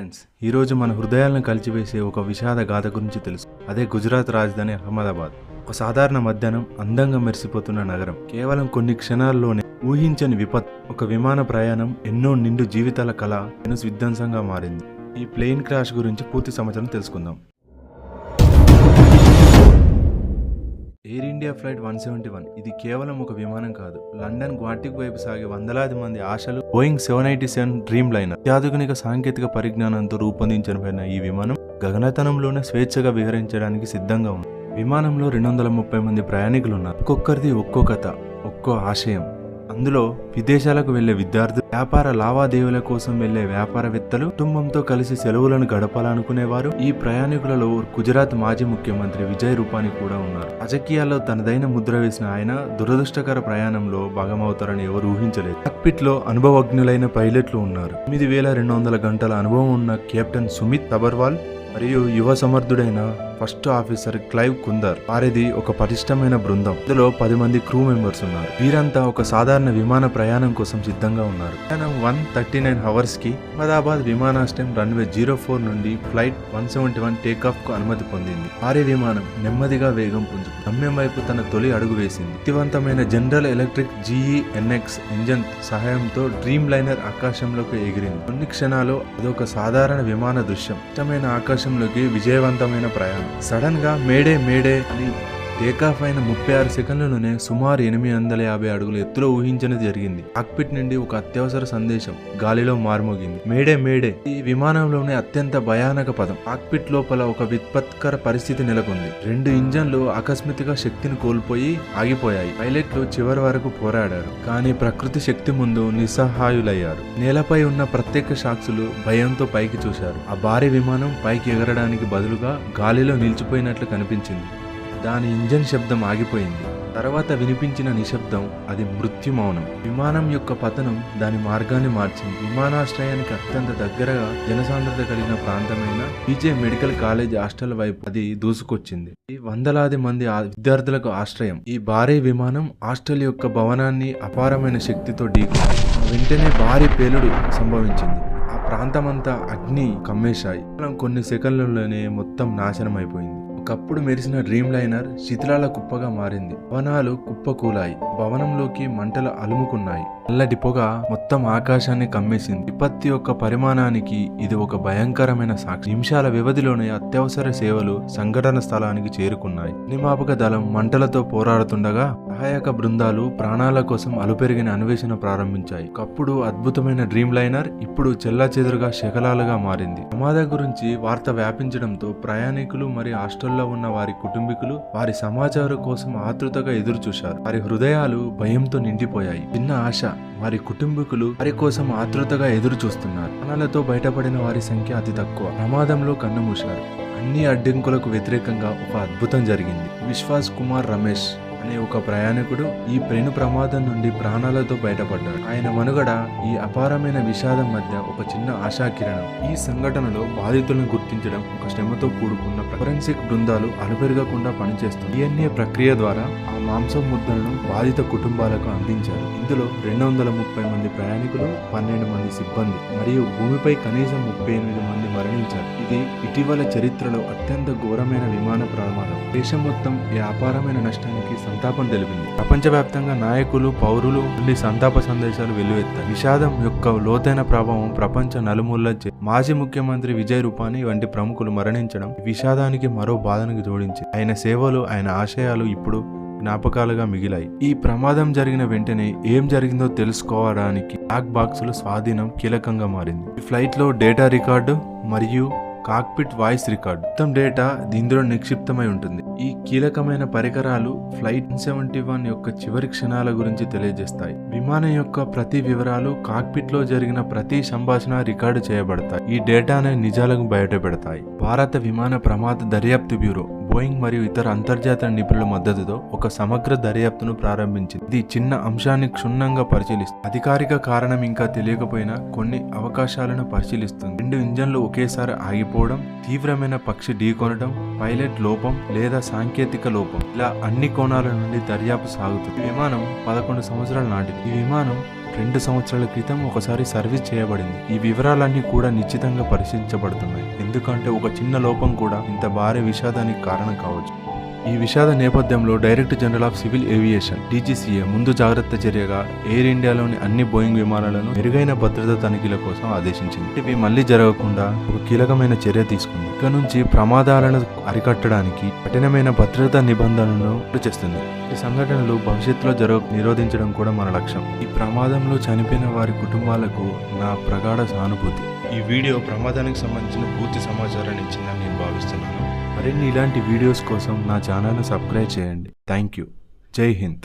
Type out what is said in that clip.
Friends ఈ రోజు మన హృదయాలను కలిచివేసే ఒక విషాద గాథ గురించి తెలుసు. అదే గుజరాత్ రాజధాని అహ్మదాబాద్. ఒక సాధారణ మధ్యాహ్నం అందంగా మెరిసిపోతున్న నగరం. కేవలం కొన్ని క్షణాల్లోనే ఊహించని విపత్. ఒక విమాన ప్రయాణం ఎన్నో నిండు జీవితాల కళ విధ్వంసంగా మారింది. ఈ ప్లేన్ క్రాష్ గురించి పూర్తి సమాచారం తెలుసుకుందాం. Air India flight one seventy one ఇది కేవలం ఒక విమానం కాదు. లండన్ గ్వాటిక్ వైపు సాగే వందలాది మంది ఆశలు Boeing seven eighty seven Dreamliner అత్యాధునిక సాంకేతిక పరిజ్ఞానంతో రూపొందించబడిన ఈ విమానం గగనతనంలోనే స్వేచ్ఛగా విహరించడానికి సిద్ధంగా ఉంది. విమానంలో రెండు వందల ముప్పై మంది ప్రయాణికులు ఉన్నారు ఒక్కొక్కరిది ఒక్కో కథ ఒక్కో ఆశయం. అందులో విదేశాలకు వెళ్ళే విద్యార్థులు వ్యాపార లావాదేవీల కోసం వెళ్ళే వ్యాపారవేత్తలు కుటుంబంతో కలిసి సెలవులను గడపాలనుకునేవారు. ఈ ప్రయాణికులలో గుజరాత్ మాజీ ముఖ్యమంత్రి విజయ్ రూపాని కూడా ఉన్నారు. రాజకీయాల్లో తనదైన ముద్ర వేసిన ఆయన దురదృష్టకర ప్రయాణంలో భాగమవుతారని ఎవరు ఊహించలేదు. కాక్పిట్లో అనుభవజ్ఞులైన పైలట్లు ఉన్నారు. తొమ్మిది వేల రెండు వందల గంటల అనుభవం ఉన్న కెప్టెన్ సుమిత్ తబర్వాల్ మరియు యువ సమర్థుడైన ఫస్ట్ ఆఫీసర్ క్లైవ్ కుందర్. వారిది ఒక పటిష్టమైన బృందం. ఇందులో పది మంది క్రూ మెంబర్స్ ఉన్నారు. వీరంతా ఒక సాధారణ విమాన ప్రయాణం కోసం సిద్ధంగా ఉన్నారు. ప్రయాణం వన్ థర్టీ నైన్ అవర్స్కి అహ్మదాబాద్ విమానాశ్రయం రన్వే జీరో ఫోర్ నుండి ఫ్లైట్ వన్ సెవెంటీ వన్ టేకాఫ్కు అనుమతి పొందింది. భారీ విమానం నెమ్మదిగా వేగం పుంజు గమ్యం వైపు తన తొలి అడుగు వేసింది. శక్తివంతమైన General Electric GE NX engine సహాయంతో డ్రీమ్ లైనర్ ఆకాశంలోకి ఎగిరింది. కొన్ని క్షణాలు అదొక సాధారణ విమాన దృశ్యం. ఇష్టమైన ఆకాశంలోకి విజయవంతమైన ప్రయాణం. సడన్గా మేడే మేడే అని టేకాఫ్ అయిన ముప్పై ఆరు సెకండ్లలోనే సుమారు ఎనిమిది వందల యాభై అడుగుల ఎత్తులో ఊహించినది జరిగింది. కాక్పిట్ నుండి ఒక అత్యవసర సందేశం గాలిలో మార్మోగింది. Mayday mayday. ఈ విమానంలోనే అత్యంత భయానక పదం. కాక్పిట్ లోపల ఒక విత్పత్కర పరిస్థితి నెలకొంది. రెండు ఇంజన్లు ఆకస్మికంగా శక్తిని కోల్పోయి ఆగిపోయాయి. పైలట్లు చివరి వరకు పోరాడారు. కానీ ప్రకృతి శక్తి ముందు నిస్సహాయులయ్యారు. నేలపై ఉన్న ప్రత్యేక సాక్షులు భయంతో పైకి చూశారు. ఆ భారీ విమానం పైకి ఎగరడానికి బదులుగా గాలిలో నిలిచిపోయినట్లు కనిపించింది. దాని ఇంజన్ శబ్దం ఆగిపోయింది. తర్వాత వినిపించిన నిశ్శబ్దం అది మృత్యుమౌనం విమానం యొక్క పతనం దాని మార్గాన్ని మార్చింది. విమానాశ్రయానికి అత్యంత దగ్గరగా జనసాంద్రత కలిగిన ప్రాంతమైన పీజే మెడికల్ కాలేజ్ హాస్టల్ వైపు అది దూసుకొచ్చింది. ఈ వందలాది మంది ఆ విద్యార్థులకు ఆశ్రయం. ఈ భారీ విమానం హాస్టల్ యొక్క భవనాన్ని అపారమైన శక్తితో ఢీకొంది వెంటనే భారీ పేలుడు సంభవించింది. ఆ ప్రాంతమంతా అగ్ని కమ్మేశాయి. కొన్ని సెకండ్లలోనే మొత్తం నాశనం అయిపోయింది ఒకప్పుడు మెరిసిన డ్రీమ్ లైనర్ శిథిలాల కుప్పగా మారింది. భవనాలు కుప్పకూలాయి. భవనంలోకి మంటలు అలుముకున్నాయి. నల్లటి పొగ మొత్తం ఆకాశాన్ని కమ్మేసింది. విపత్తి యొక్క పరిమాణానికి ఇది ఒక భయంకరమైన సాక్షి. నిమిషాల వ్యవధిలోనే అత్యవసర సేవలు సంఘటన స్థలానికి చేరుకున్నాయి. నిమాపక దళం మంటలతో పోరాడుతుండగా సహాయక బృందాలు ప్రాణాల కోసం అలుపెరిగిన అన్వేషణ ప్రారంభించాయి. ఒకప్పుడు అద్భుతమైన డ్రీమ్ లైనర్ ఇప్పుడు చెల్లాచెదురుగా శకలాలుగా మారింది. ప్రమాదం గురించి వార్త వ్యాపించడంతో ప్రయాణికులు మరియు హాస్టల్లో ఉన్న వారి కుటుంబీకులు వారి సమాచారం కోసం ఆతృతగా ఎదురు చూశారు వారి హృదయాలు భయంతో నిండిపోయాయి. చిన్న ఆశ వారి కుటుంబీకులు వారి కోసం ఆతృతగా ఎదురు చూస్తున్నారు ప్రాణాలతో బయటపడిన వారి సంఖ్య అతి తక్కువ. ప్రమాదంలో కన్నుమూశారు. అన్ని అడ్డంకులకు వ్యతిరేకంగా ఒక అద్భుతం జరిగింది. విశ్వాస్ కుమార్ రమేష్. అనే ఒక ప్రయాణికుడు ఈ పెను ప్రమాదం నుండి ప్రాణాలతో బయటపడ్డాడు. ఆయన మనుగడ ఈ అపారమైన విషాదం మధ్య ఒక చిన్న ఆశాకిరణం. ఈ సంఘటనలో బాధితులను గుర్తించడం ఒక శ్రమతో కూడుకున్న ఫోరెన్సిక్ బృందాలు అలుపెరగకుండా పనిచేస్తుంది డిఎన్ఏ ప్రక్రియ ద్వారా ఆ మాంసం ముద్దలను బాధిత కుటుంబాలకు అందించారు. ఇందులో రెండు వందల ముప్పై మంది ప్రయాణికులు పన్నెండు మంది సిబ్బంది మరియు భూమిపై కనీసం ముప్పై ఎనిమిది మంది మరణించారు. ఇది ఇటీవల చరిత్రలో అత్యంత ఘోరమైన విమాన ప్రమాదం. దేశం మొత్తం ఈ అపారమైన నష్టానికి సంతాపం తెలిపింది. ప్రపంచవ్యాప్తంగా నాయకులు పౌరులు నుండి సంతాప సందేశాలు వెల్లువెత్తాయి. విషాదం యొక్క లోతైన ప్రభావం ప్రపంచ నలుమూల చే- మాజీ ముఖ్యమంత్రి విజయ్ రూపానీ వంటి ప్రముఖులు మరణించడం విషాదానికి మరో బాధను జోడించి ఆయన సేవలు ఆయన ఆశయాలు ఇప్పుడు జ్ఞాపకాలుగా మిగిలాయి. ఈ ప్రమాదం జరిగిన వెంటనే ఏం జరిగిందో తెలుసుకోవడానికి బ్లాక్ బాక్సుల స్వాధీనం కీలకంగా మారింది. ఫ్లైట్లో ఫ్లైట్లో డేటా రికార్డు మరియు కాక్పిట్ వాయిస్ రికార్డు. మొత్తం డేటా దీనిలో నిక్షిప్తమై ఉంటుంది. ఈ కీలకమైన పరికరాలు ఫ్లైట్ సెవెంటీ వన్ యొక్క చివరి క్షణాల గురించి తెలియజేస్తాయి. విమానం యొక్క ప్రతి వివరాలు కాక్పిట్లో జరిగిన ప్రతి సంభాషణ రికార్డు చేయబడతాయి. ఈ డేటానే నిజాలకు బయటపెడతాయి. భారత విమాన ప్రమాద దర్యాప్తు బ్యూరో బోయింగ్ మరియు ఇతర అంతర్జాతీయ నిపుణుల మద్దతుతో ఒక సమగ్ర దర్యాప్తును ప్రారంభించింది. ఇది చిన్న అంశాన్ని క్షుణ్ణంగా పరిశీలిస్తుంది. అధికారిక కారణం ఇంకా తెలియకపోయినా కొన్ని అవకాశాలను పరిశీలిస్తుంది. రెండు ఇంజన్లు ఒకేసారి ఆగిపోవడం తీవ్రమైన పక్షి ఢీకొనడం పైలట్ లోపం లేదా సాంకేతిక లోపం. ఇలా అన్ని కోణాల నుండి దర్యాప్తు సాగుతుంది. విమానం పదకొండు సంవత్సరాల నాటిది. ఈ విమానం రెండు సంవత్సరాల క్రితం ఒకసారి సర్వీస్ చేయబడింది. ఈ వివరాలన్నీ కూడా నిశ్చితంగా పరిశీలించబడుతున్నాయి. ఎందుకంటే ఒక చిన్న లోపం కూడా ఇంత భారీ విషాదానికి కారణం కావచ్చు. ఈ విషాద నేపథ్యంలో director general of civil aviation DGCA ముందు జాగ్రత్త చర్యగా ఎయిర్ ఇండియాలోని అన్ని బోయింగ్ విమానాలను మెరుగైన భద్రతా తనిఖీల కోసం ఆదేశించింది. ఇవి మళ్ళీ జరగకుండా ఒక కీలకమైన చర్య తీసుకుంది. ఇక నుంచి ప్రమాదాలను అరికట్టడానికి కఠినమైన భద్రతా నిబంధనలను చేస్తుంది. ఈ సంఘటనలు భవిష్యత్తులో జరగ నిరోధించడం కూడా మన లక్ష్యం. ఈ ప్రమాదంలో చనిపోయిన వారి కుటుంబాలకు నా ప్రగాఢ సానుభూతి. ఈ వీడియో ప్రమాదానికి సంబంధించిన పూర్తి సమాచారాన్ని ఇచ్చిందని నేను భావిస్తున్నాను. మరిన్ని ఇలాంటి వీడియోస్ కోసం నా ఛానల్ను సబ్స్క్రైబ్ చేయండి. Thank you. జై హింద్.